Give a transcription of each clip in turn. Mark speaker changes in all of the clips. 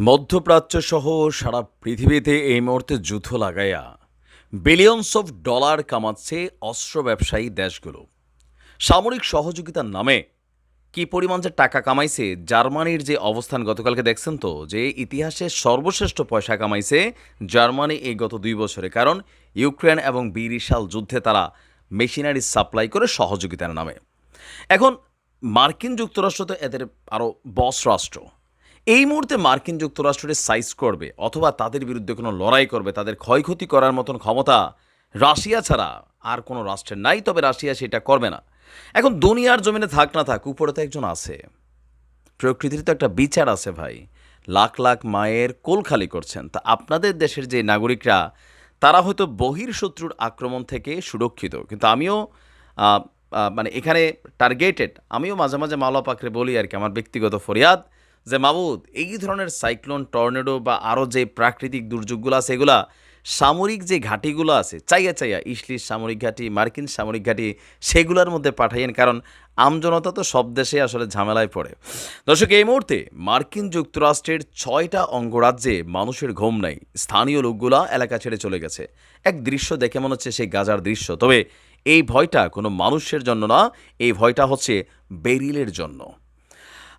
Speaker 1: মধ্যপ্রাচ্য সহ সারা পৃথিবীতে এই মুহূর্তে যুদ্ধ লাগাইয়া বিলিয়নস অফ ডলার কামাচ্ছে অস্ত্র ব্যবসায়ী দেশগুলো। সামরিক সহযোগিতার নামে কি পরিমাণ যে টাকা কামাইছে, জার্মানির যে অবস্থান গতকালকে দেখছেন তো, যে ইতিহাসে সর্বশ্রেষ্ঠ পয়সা কামাইছে জার্মানি এই গত দুই বছরে। কারণ ইউক্রেন এবং বিরিশাল যুদ্ধে তারা মেশিনারি সাপ্লাই করে সহযোগিতার নামে। এখন মার্কিন যুক্তরাষ্ট্র তো এদের আরও বস রাষ্ট্র। এই মুহূর্তে মার্কিন যুক্তরাষ্ট্রের সাইজ করবে অথবা তাদের বিরুদ্ধে কোনো লড়াই করবে, তাদের ক্ষয়ক্ষতি করার মতন ক্ষমতা রাশিয়া ছাড়া আর কোনো রাষ্ট্রের নাই, তবে রাশিয়া সেটা করবে না। এখন দুনিয়ার জমিনে থাক না থাক, উপরে তো একজন আছে। প্রকৃতির তো একটা বিচার আছে ভাই। লাখ লাখ মায়ের কোল খালি করছেন। তা আপনাদের দেশের যে নাগরিকরা, তারা হয়তো বহির শত্রুর আক্রমণ থেকে সুরক্ষিত। কিন্তু আমিও মানে এখানে টার্গেটেড আমিও মাঝে মাঝে মাওলা পাখরে বলি আর কি, আমার ব্যক্তিগত ফরিয়াদ যে মাবুদ, এই ধরনের সাইক্লোন, টর্নেডো বা আরও যে প্রাকৃতিক দুর্যোগগুলো আছে, এগুলা সামরিক যে ঘাঁটিগুলো আছে, চাইয়া চাইয়া ইসলিশ সামরিক ঘাঁটি, মার্কিন সামরিক ঘাঁটি, সেগুলোর মধ্যে পাঠাইয়েন, কারণ আমজনতা তো সব দেশে আসলে ঝামেলায় পড়ে। দর্শক, এই মুহূর্তে মার্কিন যুক্তরাষ্ট্রের ছয়টা অঙ্গরাজ্যে মানুষের ঘুম নাই, স্থানীয় লোকগুলা এলাকা ছেড়ে চলে গেছে। এক দৃশ্য দেখে মনে হচ্ছে সেই গাজার দৃশ্য, তবে এই ভয়টা কোনো মানুষের জন্য না, এই ভয়টা হচ্ছে বেরিলের জন্য।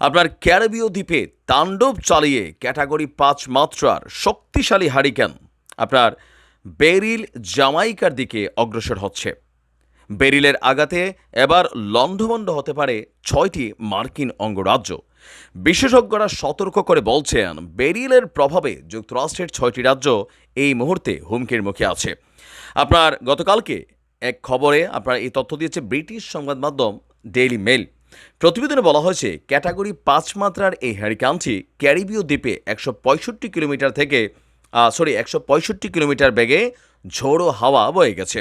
Speaker 1: আপনার ক্যারিবীয় দ্বীপে তাণ্ডব চালিয়ে ক্যাটাগরি পাঁচ মাত্রার শক্তিশালী হারিকেন আপনার বেরিল জামাইকার দিকে অগ্রসর হচ্ছে। বেরিলের আঘাতে এবার লণ্ডভণ্ড হতে পারে ছয়টি মার্কিন অঙ্গরাজ্য। বিশেষজ্ঞরা সতর্ক করে বলছেন, বেরিলের প্রভাবে যুক্তরাষ্ট্রের ছয়টি রাজ্য এই মুহূর্তে হুমকির মুখে আছে। আপনার গতকালকে এক খবরে আপনার এই তথ্য দিয়েছে ব্রিটিশ সংবাদ মাধ্যম ডেইলি মেল প্রতিবেদনে বলা হয়েছে, ক্যাটাগরি পাঁচ মাত্রার এই হ্যারিকানটি ক্যারিবীয় দ্বীপে একশো পঁয়ষট্টি কিলোমিটার থেকে সরি, একশো পঁয়ষট্টি কিলোমিটার বেগে ঝোড়ো হাওয়া বয়ে গেছে।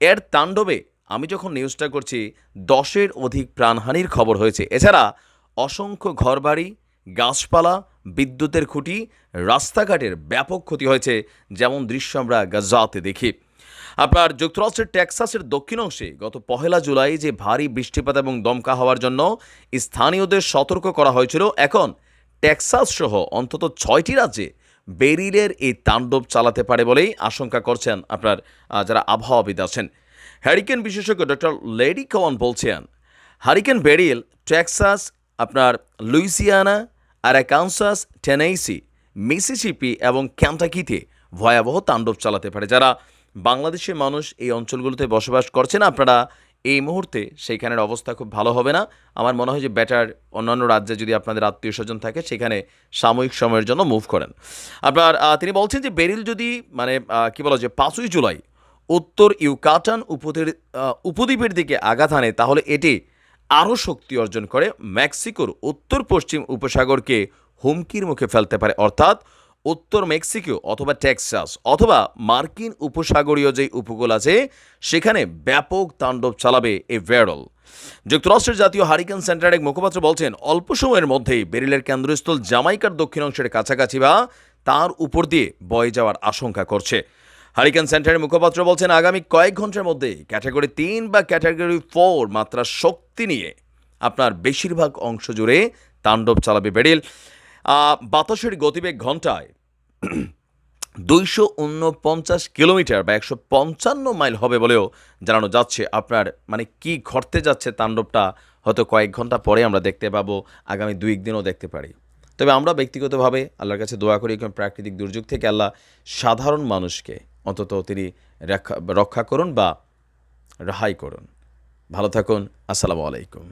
Speaker 1: এর তাণ্ডবে আমি যখন নিউজটা করছি, দশের অধিক প্রাণহানির খবর হয়েছে। এছাড়া অসংখ্য ঘরবাড়ি, গাছপালা, বিদ্যুতের খুঁটি, রাস্তাঘাটের ব্যাপক ক্ষতি হয়েছে, যেমন দৃশ্য আমরা গাজাতে দেখি। আপনার যুক্তরাষ্ট্রের টেক্সাসের দক্ষিণ অংশে গত পহেলা জুলাই যে ভারী বৃষ্টিপাত এবং দমকা হওয়ার জন্য স্থানীয়দের সতর্ক করা হয়েছিল, এখন টেক্সাস সহ অন্তত ছয়টি রাজ্যে বেরিলের এই তাণ্ডব চালাতে পারে বলেই আশঙ্কা করছেন আপনার যারা আবহাওয়াবিদ আছেন। হ্যারিকেন বিশেষজ্ঞ ডক্টর লেডি কওয়ান বলছেন, হারিকেন বেরিল, টেক্সাস, আপনার লুইসিয়ানা আরাকানসাস টেনেইসি, মিসিসিপি এবং ক্যান্টাকিতে ভয়াবহ তাণ্ডব চালাতে পারে, যারা বাংলাদেশের মানুষ এই অঞ্চলগুলোতে বসবাস করছেন আপনারা এই মুহূর্তে সেইখানের অবস্থা খুব ভালো হবে না। আমার মনে হয় যে বেটার অন্যান্য রাজ্যে যদি আপনাদের আত্মীয় স্বজন থাকে সেখানে সাময়িক সময়ের জন্য মুভ করেন। আপনার তিনি বলছেন যে বেরিল যদি মানে কি বলা যে পাঁচই জুলাই উত্তর ইউকাটান উপদ্বীপের আহ, উপদ্বীপের দিকে আঘাত আনে তাহলে এটি আরও শক্তি অর্জন করে। মেক্সিকোর উত্তর পশ্চিম উপসাগরকে হুমকির মুখে ফেলতে পারে। অর্থাৎ উত্তর মেক্সিকো অথবা টেক্সাস অথবা মার্কিন উপসাগরীয় যে উপকূল আছে, সেখানে ব্যাপক তাণ্ডব চালাবে এই ভ্যারল যুক্তরাষ্ট্রের জাতীয় হারিকেন সেন্টারের এক মুখপাত্র বলছেন, অল্প সময়ের মধ্যেই বেরিলের কেন্দ্রস্থল জামাইকার দক্ষিণ অংশের কাছাকাছি বা তার উপর দিয়ে বয়ে যাওয়ার আশঙ্কা করছে। হারিকেন সেন্টারের মুখপাত্র বলছেন, আগামী কয়েক ঘণ্টার মধ্যেই ক্যাটাগরি তিন বা ক্যাটাগরি ফোর মাত্রা শক্তি নিয়ে আপনার বেশিরভাগ অংশ জুড়ে তাণ্ডব চালাবে বেরিল। বাতাসের গতিবেগ ঘন্টায় দুইশো উনপঞ্চাশ কিলোমিটার বা একশো পঞ্চান্ন মাইল হবে বলেও জানানো যাচ্ছে। আপনার মানে কি ঘটতে যাচ্ছে তাণ্ডবটা হয়তো কয়েক ঘণ্টা পরে আমরা দেখতে পাবো, আগামী দুই দিনও দেখতে পারি। তবে আমরা ব্যক্তিগতভাবে আল্লাহর কাছে দোয়া করি এরকম প্রাকৃতিক দুর্যোগ থেকে আল্লাহ সাধারণ মানুষকে অন্তত তিনি রক্ষা করুন বা রেহাই করুন। ভালো থাকুন, আসসালামু আলাইকুম।